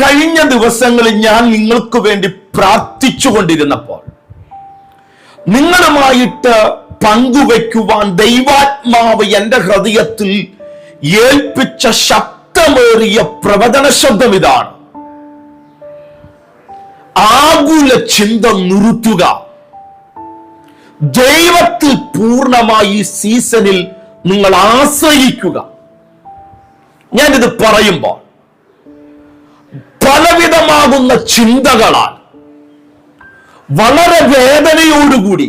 കഴിഞ്ഞ ദിവസങ്ങളിൽ ഞാൻ നിങ്ങൾക്ക് വേണ്ടി പ്രാർത്ഥിച്ചു കൊണ്ടിരുന്നപ്പോൾ നിങ്ങളുമായിട്ട് പങ്കുവെക്കുവാൻ ദൈവാത്മാവ് എന്റെ ഹൃദയത്തിൽ ഏൽപ്പിച്ച ശക്തമേറിയ പ്രവചന ശബ്ദം ഇതാണ്. ആകുല ചിന്ത നിർത്തുക ദൈവത്തിൽ പൂർണമായി ഈ സീസണിൽ നിങ്ങൾ ആശ്രയിക്കുക. ഞാനിത് പറയുമ്പോൾ പലവിധമാകുന്ന ചിന്തകളാൽ വളരെ വേദനയോടുകൂടി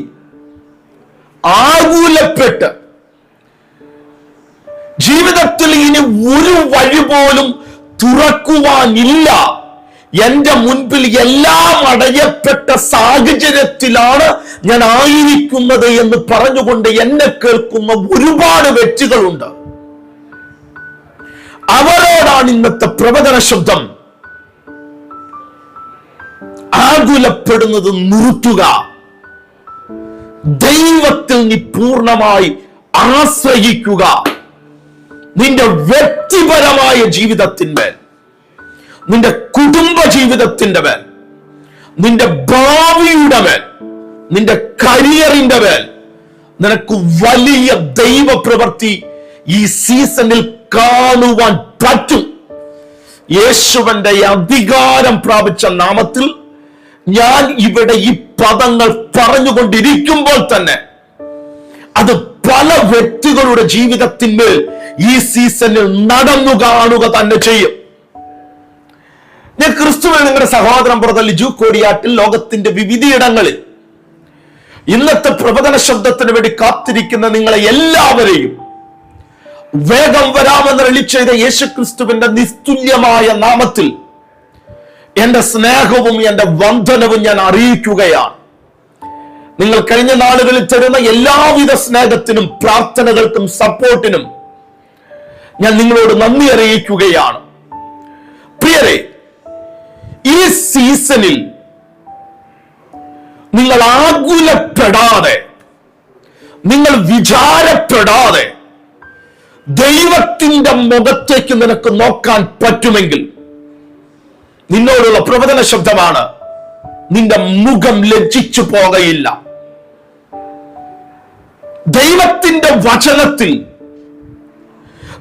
ആകുലപ്പെട്ട് ജീവിതത്തിൽ ഇനി ഒരു വഴി പോലും തുറക്കുവാനില്ല. എന്റെ മുൻപിൽ എല്ലാം അടയപ്പെട്ട സാഹചര്യത്തിലാണ് ഞാൻ ആയിരിക്കുന്നത് എന്ന് പറഞ്ഞുകൊണ്ട് എന്നെ കേൾക്കുന്ന ഒരുപാട് വ്യക്തികളുണ്ട്. അവരോടാണ് ഇന്നത്തെ പ്രവചന ശബ്ദം ആകുലപ്പെടുന്നത് നിർത്തുക. ദൈവത്തിൽ നീ പൂർണമായി ആശ്രയിക്കുക. നിന്റെ വ്യക്തിപരമായ ജീവിതത്തിന്മേൽ നിന്റെ കുടുംബ ജീവിതത്തിന്റെ മേൽ നിന്റെ ഭാവിയുടെ മേൽ നിന്റെ കരിയറിന്റെ മേൽ നിനക്ക് വലിയ ദൈവ പ്രവൃത്തി ഈ സീസണിൽ കാണുവാൻ പറ്റും. യേശുവന്റെ അധികാരം പ്രാപിച്ച നാമത്തിൽ ഞാൻ ഇവിടെ ഈ പദങ്ങൾ പറഞ്ഞുകൊണ്ടിരിക്കുമ്പോൾ തന്നെ അത് പല വ്യക്തികളുടെ ജീവിതത്തിന്മേൽ ഈ സീസണിൽ നടന്നു കാണുക തന്നെ ചെയ്യും. ഞാൻ ക്രിസ്തുവിൽ നിങ്ങളുടെ സഹോദരൻ പുറത്ത് ലിജു കോടിയാട്ടിൽ ലോകത്തിന്റെ വിവിധയിടങ്ങളിൽ ഇന്നത്തെ പ്രവചന ശബ്ദത്തിന് വേണ്ടി കാത്തിരിക്കുന്ന നിങ്ങളെ എല്ലാവരെയും വേഗം വരാമെന്ന് ചെയ്ത യേശുക്രിസ്തുവിന്റെ നിസ്തുല്യമായ നാമത്തിൽ എന്റെ സ്നേഹവും എന്റെ വന്ദനവും ഞാൻ അറിയിക്കുകയാണ്. നിങ്ങൾ കഴിഞ്ഞ നാളുകളിൽ തരുന്ന എല്ലാവിധ സ്നേഹത്തിനും പ്രാർത്ഥനകൾക്കും സപ്പോർട്ടിനും ഞാൻ നിങ്ങളോട് നന്ദി അറിയിക്കുകയാണ്. പ്രിയരെ ഈ സീസണിൽ നിങ്ങൾ ആകുലപ്പെടാതെ നിങ്ങൾ വിചാരപ്പെടാതെ ദൈവത്തിന്റെ മുഖത്തേക്ക് നിനക്ക് നോക്കാൻ പറ്റുമെങ്കിൽ നിന്നോടുള്ള പ്രവചന ശബ്ദമാണ്. നിന്റെ മുഖം ലജ്ജിച്ചു പോകയില്ല. ദൈവത്തിന്റെ വചനത്തിൽ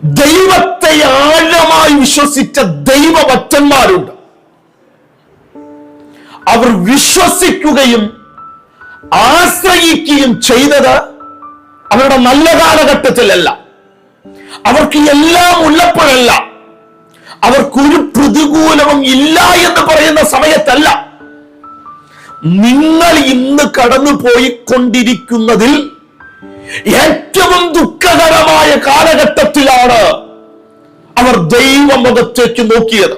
ദൈവത്തെ ആഴമായി വിശ്വസിച്ച ദൈവഭക്തന്മാരുണ്ട്. അവർ വിശ്വസിക്കുകയും ആശ്രയിക്കുകയും ചെയ്തത് അവരുടെ നല്ല കാലഘട്ടത്തിലല്ല. അവർക്ക് എല്ലാം ഉള്ളപ്പോഴല്ല. അവർക്കൊരു പ്രതികൂലവും ഇല്ല എന്ന് പറയുന്ന സമയത്തല്ല. നിങ്ങൾ ഇന്ന് കടന്നു പോയിക്കൊണ്ടിരിക്കുന്നതിൽ ഏറ്റവും ദുഃഖകരമായ കാലഘട്ടത്തിലാണ് അവർ ദൈവമുഖത്തേക്ക് നോക്കിയത്.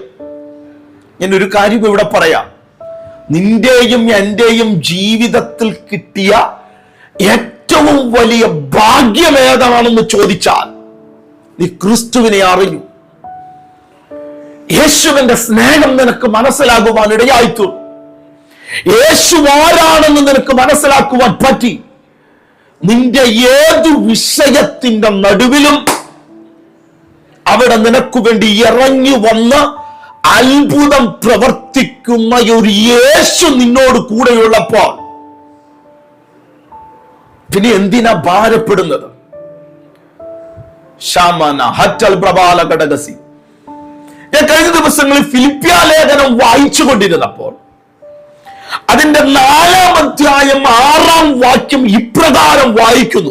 ഞാൻ ഒരു കാര്യം ഇവിടെ പറയാം. നിന്റെയും എന്റെയും ജീവിതത്തിൽ കിട്ടിയ ഏറ്റവും വലിയ ഭാഗ്യമേതാണെന്ന് ചോദിച്ചാൽ നീ ക്രിസ്തുവിനെ അറിഞ്ഞു. യേശുവിന്റെ സ്നേഹം നിനക്ക് മനസ്സിലാകുവാൻ ഇടയായിത്തു യേശു ആരാണെന്ന് നിനക്ക് മനസ്സിലാക്കുവാൻ പറ്റി. നിന്റെ ഏതു വിഷയത്തിന്റെ നടുവിലും അവിടെ നിനക്ക് വേണ്ടി ഇറങ്ങി വന്ന് അത്ഭുതം പ്രവർത്തിക്കുന്ന ഒരു യേശു നിന്നോട് കൂടെയുള്ളപ്പോൾ പിന്നെ എന്തിനാ ഭാരപ്പെടുന്നത്? ശാമന ഹറ്റൽ പ്രബാല ഘടകസി ഞാൻ കഴിഞ്ഞ ദിവസങ്ങളിൽ ഫിലിപ്പിയ ലേഖനം വായിച്ചു കൊണ്ടിരുന്നപ്പോൾ അതിന്റെ നാലാം അധ്യായം ആറാം വാക്യം ഇപ്രകാരം വായിക്കുന്നു.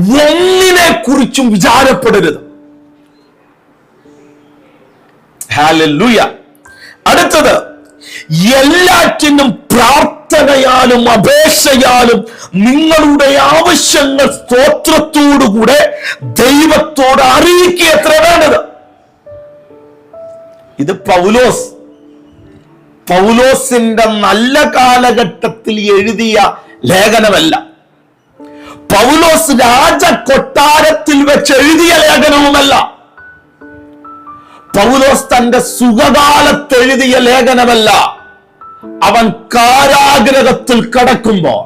ഒന്നിനെ കുറിച്ചും വിചാരപ്പെടരുത്. അടുത്തത് എല്ലാറ്റിനും പ്രാർത്ഥനയാലും അപേക്ഷയാലും നിങ്ങളുടെ ആവശ്യങ്ങൾ സ്തോത്രത്തോടുകൂടെ ദൈവത്തോട് അറിയിക്കുക എത്ര വേണ്ടത്. ഇത് പൗലോസ്. പൗലോസിന്റെ നല്ല കാലഘട്ടത്തിൽ എഴുതിയ ലേഖനമല്ല. പൗലോസ് രാജ കൊട്ടാരത്തിൽ വെച്ച് എഴുതിയ ലേഖനവുമല്ല. പൗലോസ് തന്റെ സുഖകാലത്ത് എഴുതിയ ലേഖനമല്ല. അവൻ കാരാഗ്രഹത്തിൽ കടക്കുമ്പോൾ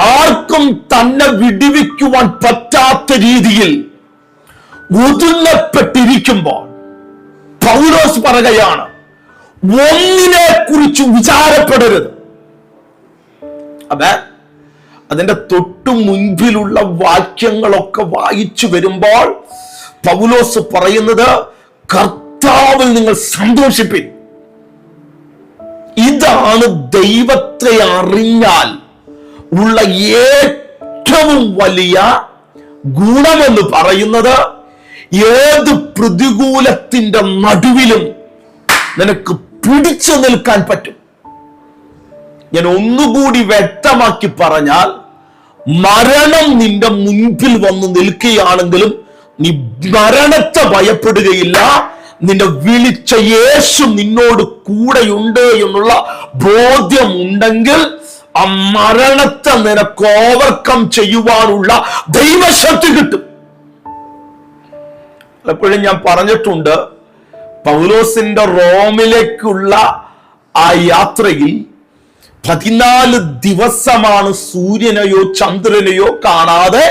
ആർക്കും തന്നെ വിടിവിക്കുവാൻ പറ്റാത്ത രീതിയിൽ ഒതുങ്ങപ്പെട്ടിരിക്കുമ്പോൾ പൗലോസ് പറയുകയാണ് ഒന്നിനെ കുറിച്ച് വിചാരപ്പെടരുത്. അതെ അതിന്റെ തൊട്ടു മുൻപിലുള്ള വാക്യങ്ങളൊക്കെ വായിച്ചു വരുമ്പോൾ പൗലോസ് പറയുന്നത് കർത്താവിൽ നിങ്ങൾ സന്തോഷിപ്പിൻ. ഇതാണ് ദൈവത്തെ അറിഞ്ഞാൽ ഉള്ള ഏറ്റവും വലിയ ഗുണമെന്ന് പറയുന്നത് ഏത് പ്രതികൂലത്തിന്റെ നടുവിലും നിനക്ക് പിടിച്ചു നിൽക്കാൻ പറ്റും. ഞാൻ ഒന്നുകൂടി വ്യക്തമാക്കി പറഞ്ഞാൽ മരണം നിന്റെ മുൻപിൽ വന്ന് നിൽക്കുകയാണെങ്കിലും നീ മരണത്തെ ഭയപ്പെടുകയില്ല. നിന്റെ വിളിച്ച യേശു നിന്നോട് കൂടെയുണ്ട് എന്നുള്ള ബോധ്യം ഉണ്ടെങ്കിൽ ആ മരണത്തെ നിനക്ക് ഓവർകം ചെയ്യുവാനുള്ള ദൈവശക്തി കിട്ടും. പലപ്പോഴും ഞാൻ പറഞ്ഞിട്ടുണ്ട് പൗലോസിന്റെ റോമിലേക്കുള്ള ആ യാത്രയിൽ പതിനാല് ദിവസമാണ് സൂര്യനെയോ ചന്ദ്രനെയോ കാണാതെ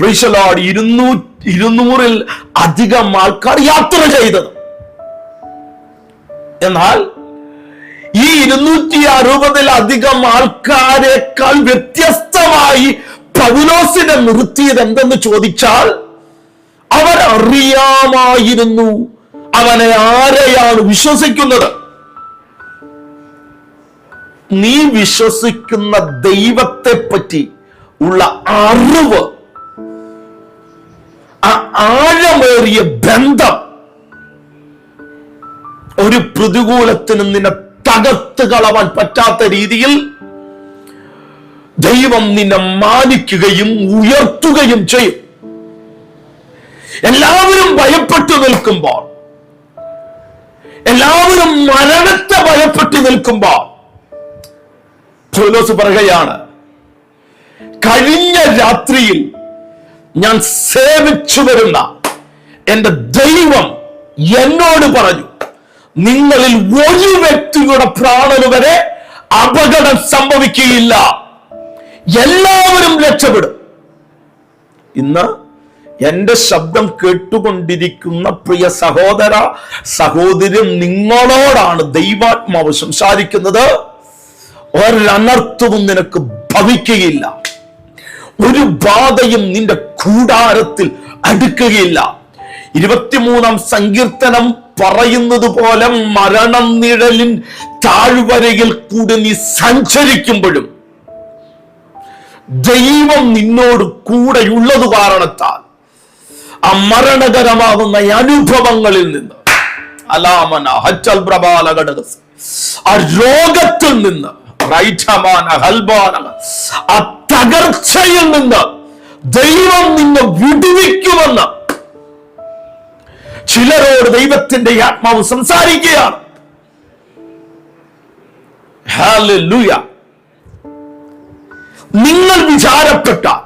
പ്രീശലോട് ഇരുന്നൂ ഇരുന്നൂറിൽ അധികം ആൾക്കാർ യാത്ര ചെയ്തത്. എന്നാൽ ഈ ഇരുന്നൂറ്റി അറുപതിലധികം ആൾക്കാരെക്കാൾ വ്യത്യസ്തമായി പൗലോസിനെ നിർത്തിയത് എന്തെന്ന് ചോദിച്ചാൽ അവരറിയാമായിരുന്നു അവനെ ആരെയാണ് വിശ്വസിക്കുന്നത്? നീ വിശ്വസിക്കുന്ന ദൈവത്തെ പറ്റി ഉള്ള അറിവ് ആ ആഴമേറിയ ബന്ധം ഒരു പ്രതികൂലത്തിനും നിന്നെ തകർത്ത് കളവാൻ പറ്റാത്ത രീതിയിൽ ദൈവം നിന്നെ മാനിക്കുകയും ഉയർത്തുകയും ചെയ്യും. എല്ലാവരും ഭയപ്പെട്ടു നിൽക്കുമ്പോൾ എല്ലാവരും മരണത്തെ ഭയപ്പെട്ടു നിൽക്കുമ്പോൾ പൗലോസ് പറയുകയാണ് കഴിഞ്ഞ രാത്രിയിൽ ഞാൻ സേവിച്ചു വരുന്ന എന്റെ ദൈവം എന്നോട് പറഞ്ഞു നിങ്ങളിൽ ഒരു വ്യക്തിയുടെ പ്രാണന് വരെ അപകടം സംഭവിക്കുകയില്ല. എല്ലാവരും രക്ഷപ്പെടും. ഇന്ന് എന്റെ ശബ്ദം കേട്ടുകൊണ്ടിരിക്കുന്ന പ്രിയ സഹോദര സഹോദരൻ നിങ്ങളോടാണ് ദൈവാത്മാവ് സംസാരിക്കുന്നത്. ഒരനർത്ഥവും നിനക്ക് ഭവിക്കുകയില്ല. ഒരു ബാധയും നിന്റെ കൂടാരത്തിൽ അടുക്കുകയില്ല. ഇരുപത്തിമൂന്നാം സങ്കീർത്തനം പറയുന്നത് പോലെ മരണം നിഴലിൻ താഴ്വരയിൽ കൂടി നീ സഞ്ചരിക്കുമ്പോഴും ദൈവം നിന്നോട് കൂടെയുള്ളത് കാരണത്താൽ ആ മരണകരമാകുന്ന അനുഭവങ്ങളിൽ നിന്ന് അലാമന ഹച്ചൽ പ്രബാല ഘടകസ് ആ രോഗത്തിൽ നിന്ന് ആ തകർച്ചയിൽ നിന്ന് ദൈവം നിന്നെ വിടുവിക്കുമെന്ന് ചിലരോട് ദൈവത്തിന്റെ ആത്മാവ് സംസാരിക്കുകയാണ്. നിങ്ങൾ വിചാരപ്പെട്ടാൽ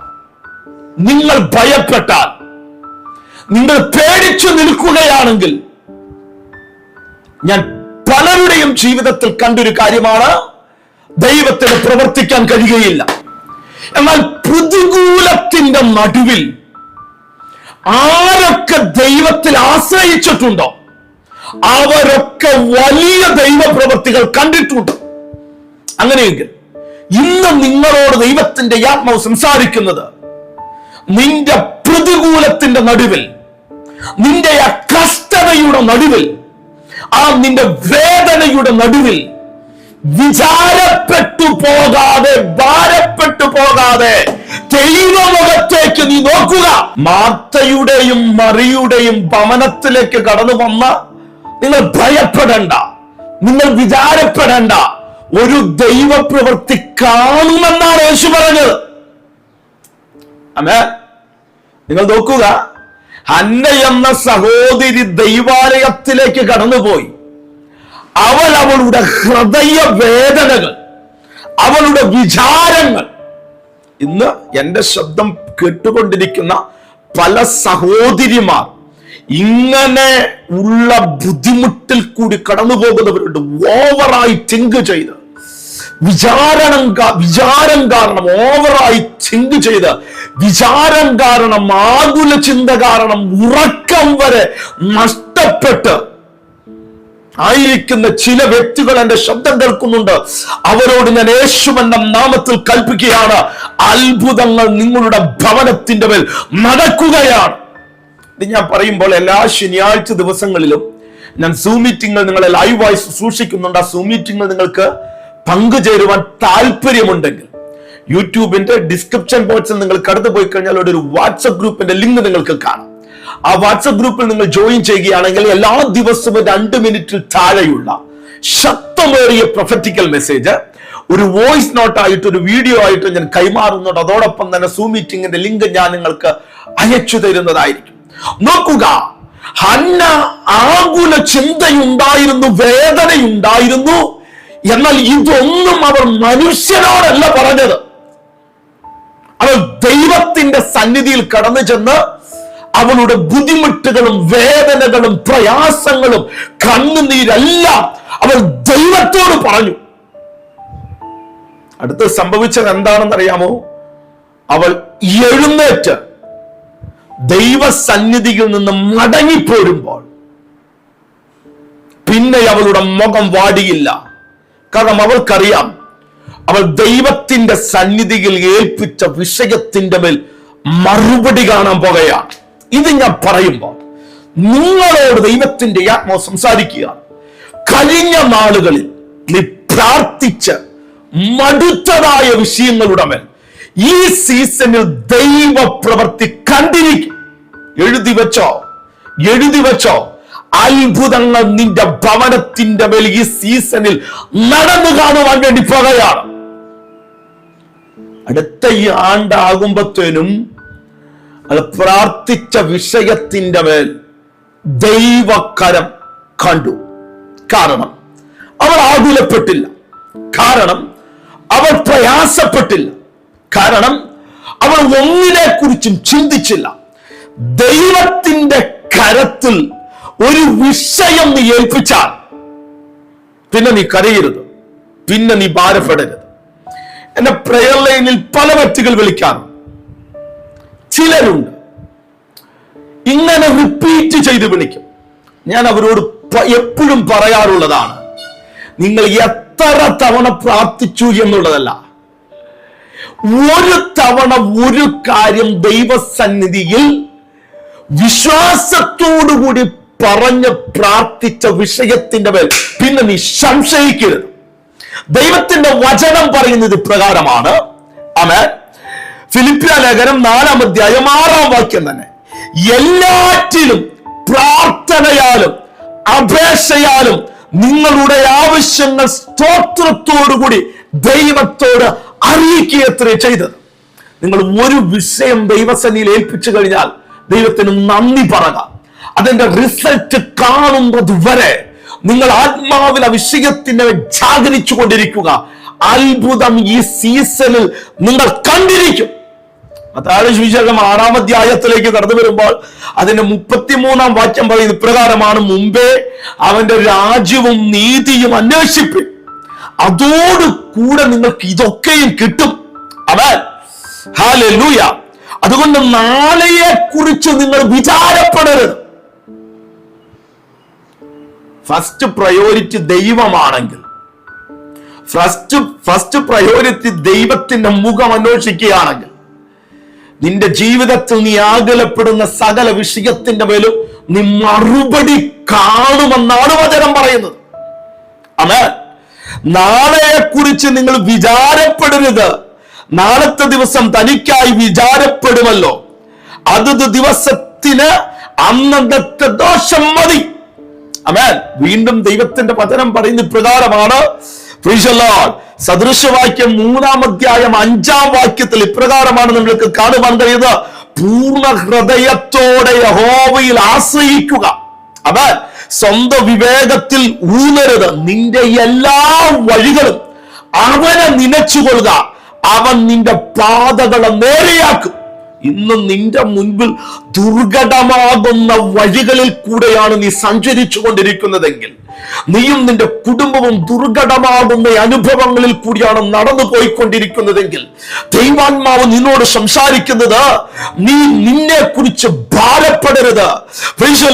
നിങ്ങൾ ഭയപ്പെട്ടാൽ നിങ്ങൾ പേടിച്ചു നിൽക്കുകയാണെങ്കിൽ ഞാൻ പലരുടെയും ജീവിതത്തിൽ കണ്ടൊരു കാര്യമാണ് ദൈവത്തിന് പ്രവർത്തിക്കാൻ കഴിയുകയില്ല. എന്നാൽ പ്രതികൂലത്തിന്റെ നടുവിൽ ആരൊക്കെ ദൈവത്തിൽ ആശ്രയിച്ചിട്ടുണ്ടോ? അവരൊക്കെ വലിയ ദൈവപ്രവൃത്തികൾ കണ്ടിട്ടുണ്ട്. അങ്ങനെയെങ്കിൽ ഇന്ന് നിങ്ങളോട് ദൈവത്തിന്റെ ആത്മാവ് സംസാരിക്കുന്നത് നിന്റെ പ്രതികൂലത്തിന്റെ നടുവിൽ നിന്റെ ആ കഷ്ടതയുടെ നടുവിൽ ആ നിന്റെ വേദനയുടെ നടുവിൽ വിചാരപ്പെട്ടു പോകാതെ ഭാരപ്പെട്ടു പോകാതെ ദൈവമുഖത്തേക്ക് നീ നോക്കുക. മാർത്തയുടെയും മറിയുടെയും ഭവനത്തിലേക്ക് കടന്നു വന്ന നിങ്ങൾ ഭയപ്പെടേണ്ട നിങ്ങൾ വിചാരപ്പെടേണ്ട. ഒരു ദൈവപ്രവൃത്തി കാണുമെന്നാണ് യേശു പറഞ്ഞത്. അമേ നിങ്ങൾ നോക്കുക ഹന്ന എന്ന സഹോദരി ദൈവാലയത്തിലേക്ക് കടന്നുപോയി. അവൾ അവളുടെ ഹൃദയ വേദനകൾ അവളുടെ വിചാരങ്ങൾ. ഇന്ന് എന്റെ ശബ്ദം കേട്ടുകൊണ്ടിരിക്കുന്ന പല സഹോദരിമാർ ഇങ്ങനെ ഉള്ള ബുദ്ധിമുട്ടിൽ കൂടി കടന്നു പോകുന്നവരുണ്ട് ഓവറായി തിങ്ക് ചെയ്ത്. വിചാരണം വിചാരം കാരണം ഓവറായി തിങ്ക് ചെയ്ത് വിചാരം കാരണം ആകുല ചിന്ത കാരണം ഉറക്കം വരെ നഷ്ടപ്പെട്ട് ആയിരിക്കുന്ന ചില വ്യക്തികൾ എന്റെ ശബ്ദം കേൾക്കുന്നുണ്ട്. അവരോട് ഞാൻ യേശു എന്ന നാമത്തിൽ കൽപ്പിക്കുകയാണ്. അത്ഭുതങ്ങൾ നിങ്ങളുടെ ഭവനത്തിന്റെ മേൽ നടക്കുകയാണ്. ഇത് ഞാൻ പറയുമ്പോൾ എല്ലാ ശനിയാഴ്ച ദിവസങ്ങളിലും ഞാൻ സൂ മീറ്റിംഗുകൾ നിങ്ങളെ ലൈവായി സൂക്ഷിക്കുന്നുണ്ട്. ആ സൂ മീറ്റിംഗുകൾ നിങ്ങൾക്ക് പങ്കുചേരുവാൻ താല്പര്യമുണ്ടെങ്കിൽ യൂട്യൂബിന്റെ ഡിസ്ക്രിപ്ഷൻ ബോക്സിൽ നിങ്ങൾ കടന്നു പോയി കഴിഞ്ഞാൽ ഒരു വാട്സപ്പ് ഗ്രൂപ്പിന്റെ ലിങ്ക് നിങ്ങൾക്ക് കാണാം. ആ വാട്സപ്പ് ഗ്രൂപ്പിൽ നിങ്ങൾ ജോയിൻ ചെയ്യുകയാണെങ്കിൽ എല്ലാ ദിവസവും രണ്ട് മിനിറ്റിൽ താഴെയുള്ള ശക്തമേറിയ പ്രൊഫറ്റിക്കൽ മെസ്സേജ് ഒരു വോയിസ് നോട്ട് ആയിട്ട് ഒരു വീഡിയോ ആയിട്ട് ഞാൻ കൈമാറുന്നുണ്ട്. അതോടൊപ്പം തന്നെ സൂം മീറ്റിംഗിന്റെ ലിങ്ക് ഞാൻ നിങ്ങൾക്ക് അയച്ചു തരുന്നതായിരിക്കും. നോക്കുക. ഹന്ന ആകുല ചിന്തയുണ്ടായിരുന്നു വേദനയുണ്ടായിരുന്നു. എന്നാൽ ഇതൊന്നും അവർ മനുഷ്യനോടല്ല പറഞ്ഞത്. അവൾ ദൈവത്തിന്റെ സന്നിധിയിൽ കടന്നു ചെന്ന് അവളുടെ ബുദ്ധിമുട്ടുകളും വേദനകളും പ്രയാസങ്ങളും കണ്ണുനീരെല്ലാം അവൾ ദൈവത്തോട് പറഞ്ഞു. അടുത്ത് സംഭവിച്ചത് എന്താണെന്ന് അറിയാമോ അവൾ എഴുന്നേറ്റ് ദൈവസന്നിധിയിൽ നിന്ന് മടങ്ങിപ്പോരുമ്പോൾ പിന്നെ അവളുടെ മുഖം വാടിയില്ല. കാരണം അവൾക്കറിയാം അവൾ ദൈവത്തിന്റെ സന്നിധിയിൽ ഏൽപ്പിച്ച വിഷയത്തിന്റെ മേൽ മറുപടി കാണാൻ പോകുകയാണ്. ഇത് ഞാൻ പറയുമ്പോൾ നിങ്ങളോട് ദൈവത്തിന്റെ ആത്മാവ് സംസാരിക്കുക. കഴിഞ്ഞ നാളുകളിൽ നീ പ്രാർത്ഥിച്ച് മടുത്തതായ വിഷയങ്ങളുടെ മേൽ ഈ സീസണിൽ ദൈവ പ്രവൃത്തി കണ്ടിരിക്കും. എഴുതി വെച്ചോ? എഴുതി വെച്ചോ? അത്ഭുതങ്ങൾ നിന്റെ ഭവനത്തിന്റെ മേൽ ഈ സീസണിൽ നടന്നു കാണുവാൻ വേണ്ടി പോകുകയാണ്. അടുത്ത ഈ ആണ്ടാകുമ്പത്തേനും അത് പ്രാർത്ഥിച്ച വിഷയത്തിന്റെ മേൽ ദൈവക്കരം കണ്ടു. കാരണം അവൾ ആകുലപ്പെട്ടില്ല. കാരണം അവൾ പ്രയാസപ്പെട്ടില്ല. കാരണം അവൾ ഒന്നിനെ കുറിച്ചും ചിന്തിച്ചില്ല. ദൈവത്തിന്റെ കരത്തിൽ ഒരു വിഷയം നീ ഏൽപ്പിച്ചാൽ പിന്നെ നീ കരയരുത്. പിന്നെ നീ ഭാരപ്പെടരുത്. എന്റെ പ്രയർ ലൈനിൽ പല വ്യക്തികൾ വിളിക്കാറുണ്ട് ചിലരുണ്ട്. ഇങ്ങനെ റിപ്പീറ്റ് ചെയ്ത് വിളിക്കും. ഞാൻ അവരോട് എപ്പോഴും പറയാറുള്ളതാണ്. നിങ്ങൾ എത്ര തവണ പ്രാർത്ഥിച്ചു എന്നുള്ളതല്ല. ഒരു തവണ ഒരു കാര്യം ദൈവസന്നിധിയിൽ വിശ്വാസത്തോടുകൂടി പറഞ്ഞ് പ്രാർത്ഥിച്ച വിഷയത്തിന്റെ മേൽ പിന്നെ നീ സംശയിക്കരുത്. ദൈവത്തിന്റെ വചനം പറയുന്നത് ഇപ്രകാരമാണ്. അമേ ഫിലിപ്പിയ ലേഖനം നാലാം അധ്യായം ആറാം വാക്യം തന്നെ. എല്ലാറ്റിലും പ്രാർത്ഥനയാലും അപേക്ഷയാലും നിങ്ങളുടെ ആവശ്യങ്ങൾ സ്തോത്രത്തോടുകൂടി ദൈവത്തോട് അറിയിക്കുകയത്രേ ചെയ്തത്. നിങ്ങൾ ഒരു വിഷയം ദൈവസന്നിയിൽ ഏൽപ്പിച്ചു കഴിഞ്ഞാൽ ദൈവത്തിന് നന്ദി പറക അതിന്റെ റിസൾട്ട് കാണുന്നത് വരെ നിങ്ങൾ ആത്മാവിൽ ആ വിഷയത്തിന്റെ ജാഗരിച്ചു കൊണ്ടിരിക്കുക അത്ഭുതം ഈ സീസണിൽ നിങ്ങൾ കണ്ടിരിക്കും. അതാണ് സുവിശേഷം ആറാം അധ്യായത്തിലേക്ക് കടന്നു വരുമ്പോൾ അതിന്റെ മുപ്പത്തിമൂന്നാം വാക്യം പറയുന്നത് ഇപ്രകാരമാണ് മുമ്പേ അവന്റെ രാജ്യവും നീതിയും അന്വേഷിപ്പിൻ. അതോട് കൂടെ നിങ്ങൾക്ക് ഇതൊക്കെയും കിട്ടും. അവൻ ഹാലൂയ അതുകൊണ്ട് നാളെയെ കുറിച്ച് നിങ്ങൾ വിചാരപ്പെടരുത്. ഫസ്റ്റ് പ്രയോറിറ്റി ദൈവമാണെങ്കിൽ ഫസ്റ്റ് ഫസ്റ്റ് പ്രയോറിറ്റി ദൈവത്തിന്റെ മുഖം അന്വേഷിക്കുകയാണെങ്കിൽ നിന്റെ ജീവിതത്തിൽ നീ ആകുലപ്പെടുന്ന സകല വിഷയത്തിന്റെ മേലും നീ മറുപടി കാണുമെന്നാണ് വചനം പറയുന്നത്. അമേ നാളെയെ കുറിച്ച് നിങ്ങൾ വിചാരപ്പെടരുത്. നാളത്തെ ദിവസം തനിക്കായി വിചാരപ്പെടുമല്ലോ. അതത് ദിവസത്തിന് അന്നത്തെ ദോഷം മതി. അമേൻ. വീണ്ടും ദൈവത്തിന്റെ വചനം പറയുന്ന ഇപ്രകാരമാണ്. സദൃശവാക്യം മൂന്നാം അധ്യായം അഞ്ചാം വാക്യത്തിൽ ഇപ്രകാരമാണ് നിങ്ങൾക്ക് കാണുവാൻ കഴിയുന്നത്. പൂർണ ഹൃദയത്തോടെ യഹോവയിൽ ആശ്രയിക്കുക. അവൻ സ്വന്തം വിവേകത്തിൽ ഊന്നരുത്. നിന്റെ എല്ലാ വഴികളും അവനെ നനച്ചുകൊള്ളുക. അവൻ നിന്റെ പാതകളെ നേരെയാക്കും. ഇന്ന് നിന്റെ മുൻപിൽ ദുർഘടമാകുന്ന വഴികളിൽ കൂടെയാണ് നീ സഞ്ചരിച്ചു കൊണ്ടിരിക്കുന്നതെങ്കിൽ നീയും നിന്റെ കുടുംബവും ദുർഘടമാകുന്ന അനുഭവങ്ങളിൽ കൂടിയാണ് നടന്നു പോയിക്കൊണ്ടിരിക്കുന്നതെങ്കിൽ ദൈവാത്മാവ് നിന്നോട് സംസാരിക്കുന്നത് നീ നിന്നെ കുറിച്ച് ഭാരപ്പെടരുത്.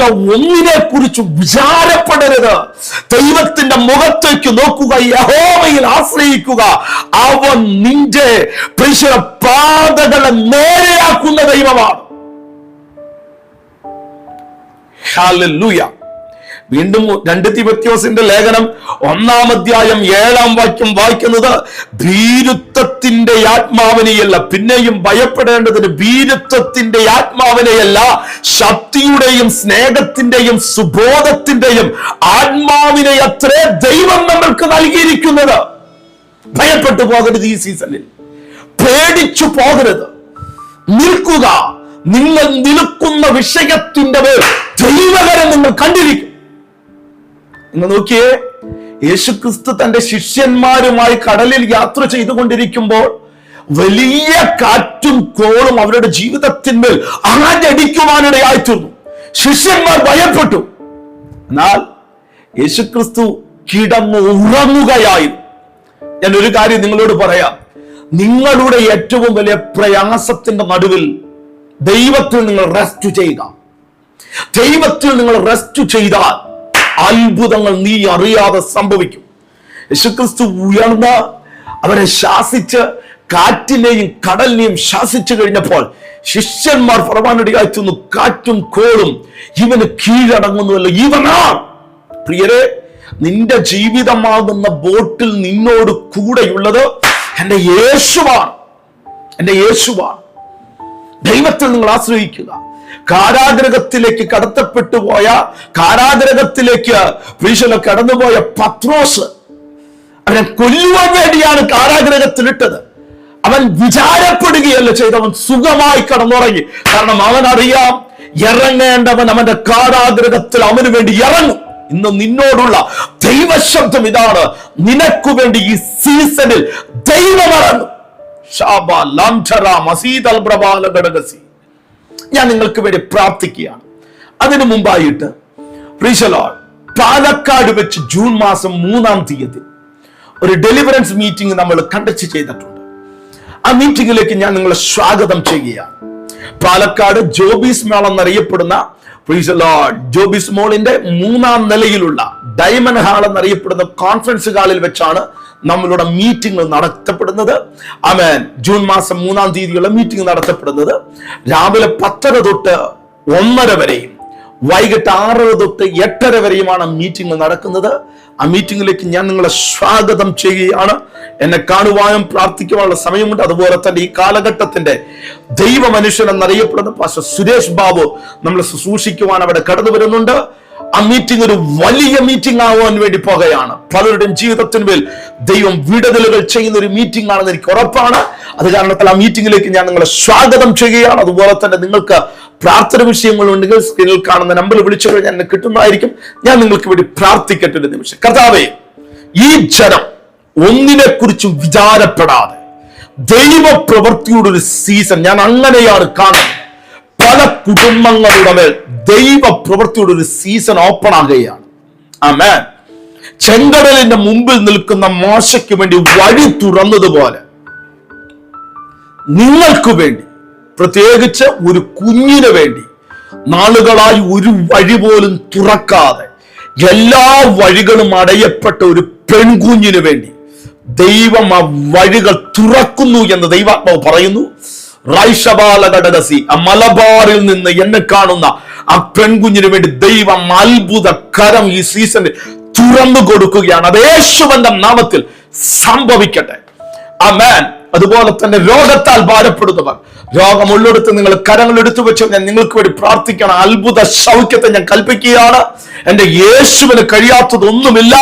ഒന്നിനെ കുറിച്ച് വിചാരപ്പെടരുത്. ദൈവത്തിന്റെ മുഖത്തേക്ക് നോക്കുക യഹോവയിൽ ആശ്രയിക്കുക. അവൻ നിന്റെ പാതകളെ നേരെയാക്കുന്ന ദൈവമാണ്. Hallelujah. വീണ്ടും രണ്ട് തിബത്യോസിന്റെ ലേഖനം ഒന്നാം അധ്യായം ഏഴാം വാക്യം വായിക്കുന്നത് ഭീരുത്വത്തിന്റെ ആത്മാവിനെയല്ല പിന്നെയും ഭയപ്പെടേണ്ടതിന് ഭീരുത്വത്തിന്റെ ആത്മാവിനെയല്ല ശക്തിയുടെയും സ്നേഹത്തിന്റെയും സുബോധത്തിന്റെയും ആത്മാവിനെ അത്രേ ദൈവം നമ്മൾക്ക് നൽകിയിരിക്കുന്നത്. ഭയപ്പെട്ടു പോകരുത് ഈ സീസണിൽ. പേടിച്ചു പോകരുത്. നിൽക്കുക. നിങ്ങൾ നിൽക്കുന്ന വിഷയത്തിന്റെ ദൈവകരം നിങ്ങൾ കണ്ടിരിക്കും. നിങ്ങൾ നോക്കിയേ യേശുക്രിസ്തു തന്റെ ശിഷ്യന്മാരുമായി കടലിൽ യാത്ര ചെയ്തുകൊണ്ടിരിക്കുമ്പോൾ വലിയ കാറ്റും കോളും അവരുടെ ജീവിതത്തിന്മേൽ ആഞ്ഞടിക്കുവാനിടയായിത്തീർന്നു ശിഷ്യന്മാർ ഭയപ്പെട്ടു. എന്നാൽ യേശുക്രിസ്തു കിടന്നു ഉറങ്ങുകയായിരുന്നു ഞാൻ ഒരു കാര്യം നിങ്ങളോട് പറയാം. നിങ്ങളുടെ ഏറ്റവും വലിയ പ്രയാസത്തിന്റെ നടുവിൽ ദൈവത്തിൽ നിങ്ങൾ റെസ്റ്റ് ചെയ്യുക ദൈവത്തിൽ നിങ്ങൾ റെസ്റ്റ് ചെയ്താൽ അത്ഭുതങ്ങൾ നീ അറിയാതെ സംഭവിക്കും. യേശുക്രിസ്തു ഉയർന്ന അവരെ ശാസിച്ച് കാറ്റിനെയും കടലിനെയും ശാസിച്ചു കഴിഞ്ഞപ്പോൾ ശിഷ്യന്മാർ പറവാനിടയായിത്തുന്നു കാറ്റും കോളും ഇവന് കീഴടങ്ങുന്നുവല്ലോ ഇവനാ. പ്രിയരെ നിന്റെ ജീവിതമാകുന്ന ബോട്ടിൽ നിന്നോട് കൂടെയുള്ളത് എന്റെ യേശുവാണ് എന്റെ യേശുവാണ്. ദൈവത്തിൽ നിങ്ങൾ ആശ്രയിക്കുക. കാരാഗ്രഹത്തിലേക്ക് കടത്തപ്പെട്ടു പോയ കാരാഗ്രഹത്തിലേക്ക് ഭീഷണ കടന്നുപോയ പത്രോസ് അവനെ കൊല്ലുവാൻ വേണ്ടിയാണ് കാരാഗ്രഹത്തിലിട്ടത്. അവൻ വിചാരപ്പെടുകയല്ല ചെയ്തവൻ സുഖമായി കടന്നുറങ്ങി. കാരണം അവൻ അറിയാം ഇറങ്ങേണ്ടവൻ അവന്റെ കാരാഗ്രഹത്തിൽ അവന് വേണ്ടി ഇറങ്ങും. ഇന്ന് നിന്നോടുള്ള ദൈവശബ്ദം ഇതാണ്. നിനക്കു വേണ്ടി ഈ സീസണിൽ ദൈവം ഇറങ്ങും. ഷാബ ലാംഠറ മസീദ് അൽ പ്രബാല ഘടകസി. ഞാൻ നിങ്ങൾക്ക് വേണ്ടി പ്രാർത്ഥിക്കുകയാണ്. അതിനു മുമ്പായിട്ട് പാലക്കാട് വെച്ച് ജൂൺ മാസം മൂന്നാം തീയതി ഒരു ഡെലിവറൻസ് മീറ്റിംഗ് നമ്മൾ കണ്ടക്ട് ചെയ്തിട്ടുണ്ട്. ആ മീറ്റിംഗിലേക്ക് ഞാൻ നിങ്ങളെ സ്വാഗതം ചെയ്യുകയാണ്. പാലക്കാട് ജോബീസ് മേൾ എന്നറിയപ്പെടുന്ന ജോബിസ് മോളിന്റെ മൂന്നാം നിലയിലുള്ള ഡയമണ്ട് ഹാൾ എന്നറിയപ്പെടുന്ന കോൺഫറൻസ് ഹാളിൽ വെച്ചാണ് നമ്മളുടെ മീറ്റിംഗ് നടത്തപ്പെടുന്നത്. ആമേൻ. ജൂൺ മാസം മൂന്നാം തീയതിയുള്ള മീറ്റിംഗ് നടത്തപ്പെടുന്നത്. രാവിലെ പത്തര തൊട്ട് ഒന്നര വരെയും വൈകിട്ട് ആറര തൊട്ട് എട്ടര വരെയുമാണ് മീറ്റിംഗ് നടക്കുന്നത്. ആ മീറ്റിംഗിലേക്ക് ഞാൻ നിങ്ങളെ സ്വാഗതം ചെയ്യുകയാണ്. എന്നെ കാണുവാനും പ്രാർത്ഥിക്കുവാനുള്ള സമയമുണ്ട്. അതുപോലെ തന്നെ ഈ കാലഘട്ടത്തിന്റെ ദൈവ മനുഷ്യൻ എന്നറിയപ്പെടുന്ന പാസ്റ്റർ സുരേഷ് ബാബു നമ്മളെ ശുശ്രൂഷിക്കുവാൻ അവിടെ കടന്നു വരുന്നുണ്ട്. ആ മീറ്റിംഗ് ഒരു വലിയ മീറ്റിംഗ് ആവാൻ വേണ്ടി പോകുകയാണ്. പലരുടെയും ജീവിതത്തിന് മേൽ ദൈവം വിടുതലുകൾ ചെയ്യുന്ന ഒരു മീറ്റിംഗ് ആണെന്ന് എനിക്ക് ഉറപ്പാണ്. അത് കാരണത്താൽ ആ മീറ്റിംഗിലേക്ക് ഞാൻ നിങ്ങളെ സ്വാഗതം ചെയ്യുകയാണ്. അതുപോലെ തന്നെ നിങ്ങൾക്ക് പ്രാർത്ഥന വിഷയങ്ങൾ ഉണ്ടെങ്കിൽ സ്ക്രീനിൽ കാണുന്ന നമ്പർ വിളിച്ചു കഴിഞ്ഞാൽ എന്നെ കിട്ടുന്നതായിരിക്കും. ഞാൻ നിങ്ങൾക്ക് വേണ്ടി പ്രാർത്ഥിക്കട്ടെ ഒരു നിമിഷം. കർത്താവേ ഈ ജനം ഒന്നിനെ കുറിച്ചും വിചാരപ്പെടാതെ ദൈവ പ്രവൃത്തിയുടെ ഒരു സീസൺ ഞാൻ അങ്ങനെയാണ് കാണുന്നത്. കുടുംബങ്ങളുടെ മേൽ ദൈവ പ്രവൃത്തിയുടെ ഒരു സീസൺ ഓപ്പൺ ആകുകയാണ്. ആമേ ചെങ്കടലിന്റെ മുമ്പിൽ നിൽക്കുന്ന മോശയ്ക്ക് വേണ്ടി വഴി തുറന്നതുപോലെ നിങ്ങൾക്ക് വേണ്ടി പ്രത്യേകിച്ച് ഒരു കുഞ്ഞിന് വേണ്ടി നാളുകളായി ഒരു വഴി പോലും തുറക്കാതെ എല്ലാ വഴികളും അടയപ്പെട്ട ഒരു പെൺകുഞ്ഞിന് വേണ്ടി ദൈവം ആ വഴികൾ തുറക്കുന്നു എന്ന് ദൈവാത്മാവ് പറയുന്നു. റൈഷബാലഘടകസി ആ മലബാറിൽ നിന്ന് എന്നെ കാണുന്ന ആ പെൺകുഞ്ഞിന് വേണ്ടി ദൈവം അത്ഭുത കരം ഈ സീസണിൽ തുറന്നു കൊടുക്കുകയാണ്. അത് യേശുവന്റെ നാമത്തിൽ സംഭവിക്കട്ടെ. ആ മാൻ അതുപോലെ തന്നെ രോഗത്താൽ ഭാരപ്പെടുന്നവർ രോഗം ഉള്ളെടുത്ത് നിങ്ങൾ കരങ്ങൾ എടുത്തു വെച്ച് ഞാൻ നിങ്ങൾക്ക് വേണ്ടി പ്രാർത്ഥിക്കണം അത്ഭുത സൗഖ്യത്തെ ഞാൻ കൽപ്പിക്കുകയാണ്. എന്റെ യേശുവിന് കഴിയാത്തതൊന്നുമില്ല.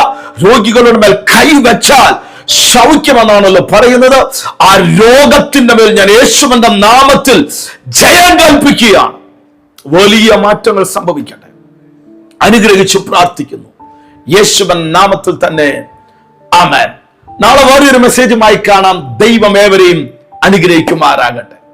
രോഗികളുടെ മേൽ കൈവച്ചാൽ സൗഖ്യമെന്നാണല്ലോ പറയുന്നത്. ആ രോഗത്തിന്റെ മേൽ ഞാൻ യേശുവിന്റെ നാമത്തിൽ ജയം കൽപ്പിക്കുകയാണ്. വലിയ മാറ്റങ്ങൾ സംഭവിക്കട്ടെ. അനുഗ്രഹിച്ചു പ്രാർത്ഥിക്കുന്നു. യേശുവൻ നാമത്തിൽ തന്നെ. ആമേൻ. നാളെ വേറൊരു മെസ്സേജുമായി കാണാം. ദൈവം ഏവരെയും അനുഗ്രഹിക്കുമാറാകട്ടെ.